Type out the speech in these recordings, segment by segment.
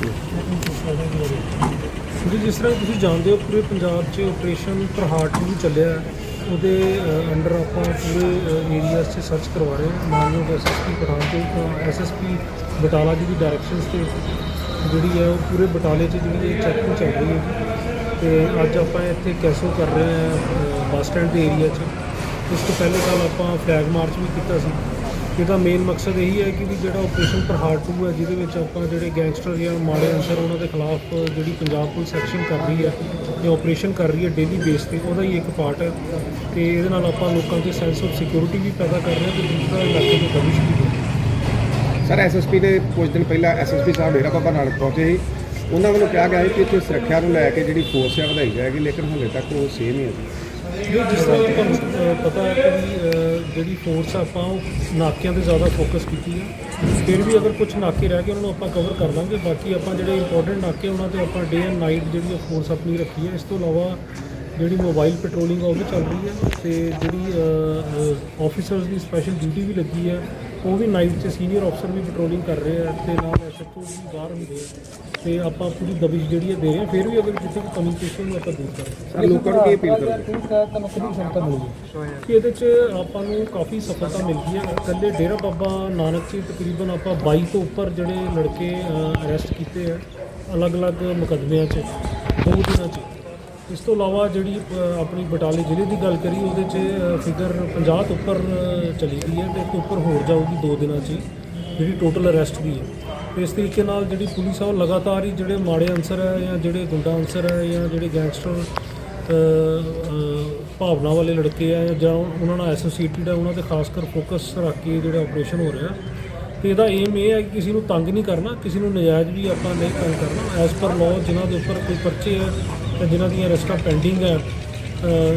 ਜੀ ਜਿਸ ਤਰ੍ਹਾਂ ਤੁਸੀਂ ਜਾਣਦੇ ਹੋ, ਪੂਰੇ ਪੰਜਾਬ 'ਚ ਆਪਰੇਸ਼ਨ ਪ੍ਰਹਾਟ ਵੀ ਚੱਲਿਆ ਉਹਦੇ ਅੰਡਰ ਆਪਾਂ ਪੂਰੇ ਏਰੀਆ 'ਚ ਸਰਚ ਕਰਵਾ ਰਹੇ ਹਾਂ। ਮਾਨਯੋਗ ਐਸਐਸਪੀ ਪਠਾਨਕੋਟ ਐਸਐਸਪੀ ਬਟਾਲਾ ਜੀ ਦੀ ਡਾਇਰੈਕਸ਼ਨਸ ਤੇ ਜਿਹੜੀ ਹੈ, ਉਹ ਪੂਰੇ ਬਟਾਲੇ 'ਚ ਜਿਹੜੀ ਇਹ ਚੈਕਿੰਗ ਚੱਲ ਰਹੀ ਹੈ। ਤੇ ਅੱਜ ਆਪਾਂ ਇੱਥੇ ਕੈਸੋ ਕਰ ਰਹੇ ਹਾਂ ਬੱਸ ਸਟੈਂਡ ਦੇ ਏਰੀਆ 'ਚ। ਇਸ ਤੋਂ ਪਹਿਲੇ ਕੱਲ ਆਪਾਂ ਫਲੈਗ ਮਾਰਚ ਵੀ ਕੀਤਾ ਸੀ। ਇਹਦਾ ਮੇਨ ਮਕਸਦ ਇਹੀ ਹੈ ਕਿ ਵੀ ਜਿਹੜਾ ਆਪਰੇਸ਼ਨ ਪ੍ਰਹਾਰ 2 ਹੈ, ਜਿਹਦੇ ਵਿੱਚ ਆਪਾਂ ਜਿਹੜੇ ਗੈਂਗਸਟਰ ਜਾਂ ਮਾੜੇ ਅਨਸਰ ਉਹਨਾਂ ਦੇ ਖਿਲਾਫ ਜਿਹੜੀ ਪੰਜਾਬ ਪੁਲਿਸ ਐਕਸ਼ਨ ਕਰ ਰਹੀ ਹੈ ਜਾਂ ਆਪਰੇਸ਼ਨ ਕਰ ਰਹੀ ਹੈ ਡੇਲੀ ਬੇਸ ਤੇ, ਉਹਦਾ ਹੀ ਇੱਕ ਪਾਰਟ ਹੈ। ਤੇ ਇਹਦੇ ਨਾਲ ਆਪਾਂ ਲੋਕਾਂ 'ਚ ਸੈਂਸ ਆਫ ਸਿਕਿਉਰਿਟੀ ਵੀ ਪੈਦਾ ਕਰ ਰਹੇ ਹਾਂ ਤੇ ਦੂਸਰਾ ਇਲਾਕੇ ਦੇ ਦਬਿਸ਼ ਵੀ। ਦੇ ਰਹੇ ਹਾਂ। ਸਰ ਐਸਐਸਪੀ ਦੇ ਕੁਝ ਦਿਨ ਪਹਿਲਾਂ ਐਸਐਸਪੀ ਸਾਹਿਬ ਡੇਰਾ ਬਾਬਾ ਨਾਨਕ ਪਹੁੰਚੇ ਸੀ। ਉਹਨਾਂ ਵੱਲੋਂ ਕਿਹਾ ਗਿਆ ਸੀ ਕਿ ਇੱਥੇ ਸੁਰੱਖਿਆ ਨੂੰ ਲੈ ਕੇ ਜਿਹੜੀ ਫੋਰਸ ਹੈ, ਵਧਾਈ ਜਾਏਗੀ, ਲੇਕਿਨ ਹਲੇ ਤੱਕ ਉਹ ਸੇਮ ਹੀ ਹੈ। ਜਿਸ ਤਰ੍ਹਾਂ ਤੁਹਾਨੂੰ ਪਤਾ ਹੈ ਕਿ ਜਿਹੜੀ ਫੋਰਸ ਆ, ਆਪਾਂ ਉਹ ਨਾਕਿਆਂ ਤੇ ਜ਼ਿਆਦਾ ਫੋਕਸ ਕੀਤੀ ਹੈ ਫਿਰ ਵੀ ਅਗਰ ਕੁਝ ਨਾਕੇ ਰਹਿ ਗਏ, ਉਹਨਾਂ ਨੂੰ ਆਪਾਂ ਕਵਰ ਕਰ ਲਾਂਗੇ। ਬਾਕੀ ਆਪਾਂ ਜਿਹੜੇ ਇੰਪੋਰਟੈਂਟ ਨਾਕੇ ਉਹਨਾਂ ਤੇ ਆਪਾਂ ਡੇ ਐਂਡ ਨਾਈਟ ਜਿਹੜੀ ਫੋਰਸ ਆਪਣੀ ਰੱਖੀ ਹੈ ਇਸ ਤੋਂ ਇਲਾਵਾ ਜਿਹੜੀ ਮੋਬਾਈਲ ਪੈਟਰੋਲਿੰਗ ਉਹ ਵੀ ਚੱਲ ਰਹੀ ਹੈ ਤੇ ਜਿਹੜੀ ਆਫੀਸਰਸ ਦੀ ਸਪੈਸ਼ਲ ਡਿਊਟੀ ਵੀ ਲੱਗੀ ਹੈ ਉਹ ਵੀ ਨਾਈਟ 'ਚ ਸੀਨੀਅਰ ਅਫਸਰ ਵੀ ਪੈਟਰੋਲਿੰਗ ਕਰ ਰਹੇ ਆ ਤੇ ਨਾਲ ਐਸਐਚਓ ਵੀ ਬਾਹਰ ਹੁੰਦੇ ਆ ਤੇ ਆਪਾਂ ਪੂਰੀ ਦਬਿਸ਼ ਜਿਹੜੀ ਹੈ ਦੇ ਰਹੇ ਹਾਂ ਫਿਰ ਵੀ ਅਗਰ ਜਿੱਥੇ ਕੋਈ ਕਮਿਊਨੀਕੇਸ਼ਨ ਨੂੰ ਆਪਾਂ ਦੂਰ ਕਰ ਸਰ ਲੋਕਾਂ ਨੂੰ ਕੀ ਅਪੀਲ ਕਰੋਗੇ? ਤੁਹਾਨੂੰ ਕਿੰਨੀ ਸਫਲਤਾ ਮਿਲੀ ਕਿ ਇਹਦੇ 'ਚ ਆਪਾਂ ਨੂੰ ਕਾਫੀ ਸਫਲਤਾ ਮਿਲ ਗਈ ਹੈ। ਇਕੱਲੇ ਡੇਰਾ ਬਾਬਾ ਨਾਨਕ 'ਚ ਤਕਰੀਬਨ ਆਪਾਂ 22 ਤੋਂ ਉੱਪਰ ਜਿਹੜੇ ਲੜਕੇ ਅਰੈਸਟ ਕੀਤੇ ਆ ਅਲੱਗ-ਅਲੱਗ ਮੁਕੱਦਮਿਆਂ 'ਚ ਦੋ ਦਿਨਾਂ 'ਚ। ਇਸ ਤੋਂ ਇਲਾਵਾ ਜਿਹੜੀ ਅ, ਆਪਣੀ ਬਟਾਲੇ ਜ਼ਿਲ੍ਹੇ ਦੀ ਗੱਲ ਕਰੀ ਉਹਦੇ 'ਚ ਫਿਗਰ 50 ਤੋਂ ਉੱਪਰ ਅ, ਚਲੀ ਗਈ ਹੈ ਤੇ ਇੱਕ ਉੱਪਰ ਹੋਰ ਜਾਊਗੀ ਦੋ ਦਿਨਾਂ 'ਚ ਹੀ, ਜਿਹੜੀ ਟੋਟਲ ਅਰੈਸਟ ਦੀ ਹੈ। ਤੇ ਇਸ ਤਰੀਕੇ ਨਾਲ ਜਿਹੜੀ ਪੁਲਿਸ ਆ ਉਹ ਲਗਾਤਾਰ ਹੀ ਜਿਹੜੇ ਮਾੜੇ ਅਨਸਰ ਹੈ ਜਾਂ ਜਿਹੜੇ ਗੁੰਡਾ ਅਨਸਰ ਹੈ ਜਾਂ ਜਿਹੜੇ ਗੈਂਗਸਟਰ ਅ, ਅ, ਭਾਵਨਾ ਵਾਲੇ ਲੜਕੇ ਆ ਜਾਂ ਉਹਨਾਂ ਨਾਲ ਐਸੋਸੀਏਟਡ ਹੈ ਉਹਨਾਂ ਤੇ ਖਾਸ ਕਰ ਫੋਕਸ ਰੱਖ ਕੇ ਜਿਹੜਾ ਆਪਰੇਸ਼ਨ ਹੋ ਰਿਹਾ। ਤੇ ਇਹਦਾ ਏਮ ਇਹ ਹੈ ਕਿ ਕਿਸੇ ਨੂੰ ਤੰਗ ਨਹੀਂ ਕਰਨਾ, ਕਿਸੇ ਨੂੰ ਨਜਾਇਜ਼ ਵੀ ਆਪਾਂ ਨਹੀਂ ਤੰਗ ਕਰਨਾ। ਐਸ ਪਰ ਲਾਅ ਜਿਨ੍ਹਾਂ ਦੇ ਉੱਪਰ ਕੋਈ ਪਰਚੇ ਹੈ ਤੇ ਜਿਨ੍ਹਾਂ ਦੀਆਂ ਅਰੈਸਟਾਂ ਪੈਂਡਿੰਗ ਹੈ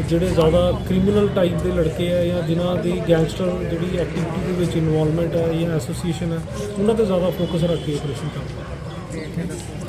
ਜਿਹੜੇ ਜ਼ਿਆਦਾ ਕ੍ਰਿਮੀਨਲ ਟਾਈਪ ਦੇ ਲੜਕੇ ਹੈ ਜਾਂ ਜਿਨ੍ਹਾਂ ਦੀ ਗੈਂਗਸਟਰ ਜਿਹੜੀ ਐਕਟੀਵਿਟੀ ਦੇ ਵਿੱਚ ਇਨਵੋਲਵਮੈਂਟ ਹੈ ਜਾਂ ਐਸੋਸੀਏਸ਼ਨ ਹੈ ਉਹਨਾਂ ਤੇ ਜ਼ਿਆਦਾ ਫੋਕਸ ਰੱਖ ਕੇ ਆਪਰੇਸ਼ਨ ਕਰਦਾ